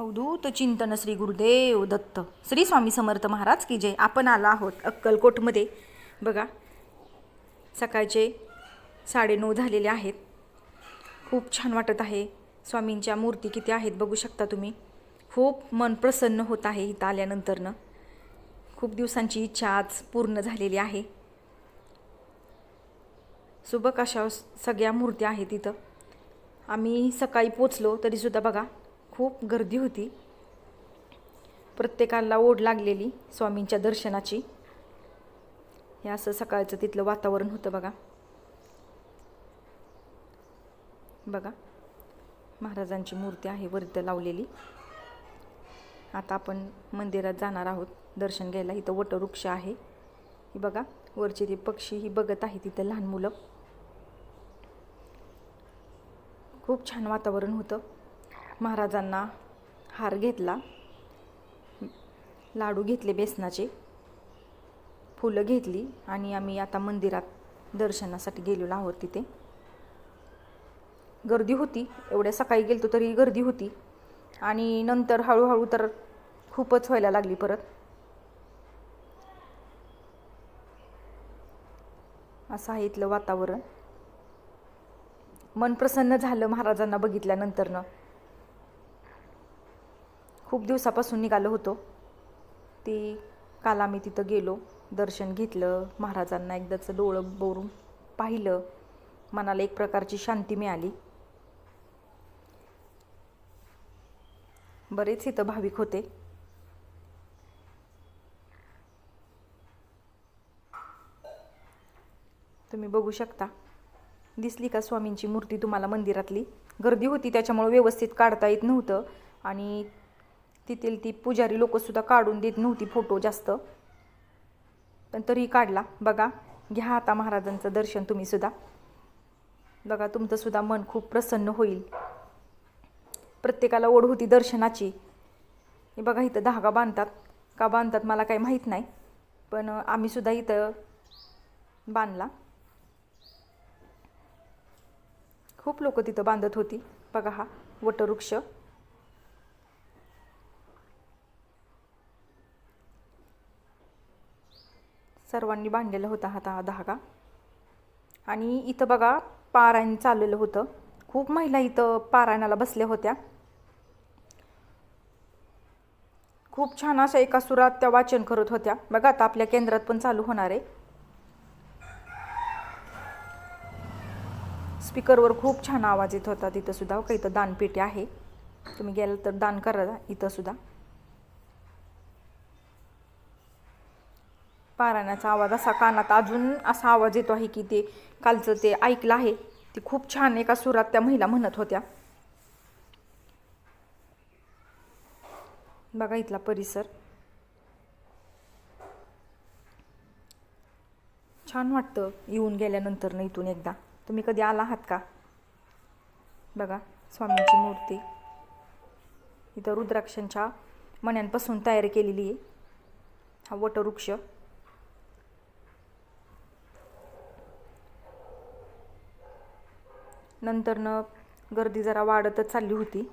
अवधूत चिंतन श्री गुरुदेव दत्त. श्री स्वामी समर्थ महाराज की जय. आपण आलो आहोत अक्कलकोटमध्ये. बघा सकाळचे साडेनऊ झालेले आहेत. खूप छान वाटत आहे. स्वामींच्या मूर्ती किती आहेत बघू शकता तुम्ही. खूप मन प्रसन्न होत आहे इथं आल्यानंतरनं. खूप दिवसांची इच्छा आज पूर्ण झालेली आहे. सुबक अशा सगळ्या मूर्त्या आहेत इथं. आम्ही सकाळी पोचलो तरीसुद्धा बघा खूप गर्दी होती. प्रत्येकाला ओढ लागलेली स्वामींच्या दर्शनाची. हे असं सकाळचं तिथलं वातावरण होतं बघा. बघा महाराजांची मूर्ती आहे वरती लावलेली. आता आपण मंदिरात जाणार आहोत दर्शन घ्यायला. इथं वटवृक्ष आहे. ही बघा वरचे ते पक्षी ही बघत आहे तिथं लहान मुलं. खूप छान वातावरण होतं. महाराजांना हार घेतला. लाडू घेतले बेसनाचे. फुलं घेतली आणि आम्ही आता मंदिरात दर्शनासाठी गेलेलो आहोत तिथे. गर्दी होती. एवढ्या सकाळी गेलतो तरी गर्दी होती. आणि नंतर हळूहळू तर खूपच व्हायला लागली परत. असं आहे इथलं वातावरण. मन प्रसन्न झालं महाराजांना बघितल्यानंतरनं. खूप दिवसापासून निघालो होतो. ती काल आम्ही तिथं गेलो दर्शन घेतलं महाराजांना एकदाचं डोळं बोरून पाहिलं. मनाला एक प्रकारची शांती मिळाली. बरेच इथं भाविक होते. तुम्ही बघू शकता. दिसली का स्वामींची मूर्ती तुम्हाला मंदिरातली? गर्दी होती त्याच्यामुळे व्यवस्थित काढता येत नव्हतं. आणि तिथील ती पुजारी लोकंसुद्धा काढून देत नव्हती फोटो जास्त. पण तरीही काढला. बघा घ्या आता महाराजांचं दर्शन तुम्हीसुद्धा बघा तुमचंसुद्धा मन खूप प्रसन्न होईल. प्रत्येकाला ओढ होती दर्शनाची. हे बघा इथं धागा बांधतात. का बांधतात मला काही माहीत नाही. पण आम्हीसुद्धा इथं बांधला. खूप लोक तिथं बांधत होती. बघा हा वटवृक्ष. सर्वांनी बांधलेला होता हाता हा धागा. आणि इथं बघा पारायण चाललेलं होतं. खूप महिला इथं पारायणाला बसल्या होत्या. खूप छान अशा एका सुरात त्या वाचन करत होत्या. बघा आता आपल्या केंद्रात पण चालू होणार आहे. स्पीकरवर खूप छान आवाज येत होता तिथं सुद्धा. हो, का इथं दानपेटी आहे. तुम्ही गेलं तर दान करा इथं पारायणाचा आवाज असा कानात अजून असा आवाज येतो आहे की ते कालचं ते ऐकलं आहे. ते खूप छान एका सुरात त्या महिला म्हणत होत्या. बघा इथला परिसर. छान वाटतं येऊन गेल्यानंतर ना इथून एकदा. तुम्ही कधी आला आहात का? बघा स्वामींची मूर्ती. इथं रुद्राक्षांच्या मण्यांपासून तयार केलेली आहे. हा वटवृक्ष. नंतरनं गर्दी जरा वाढतच चालली होती.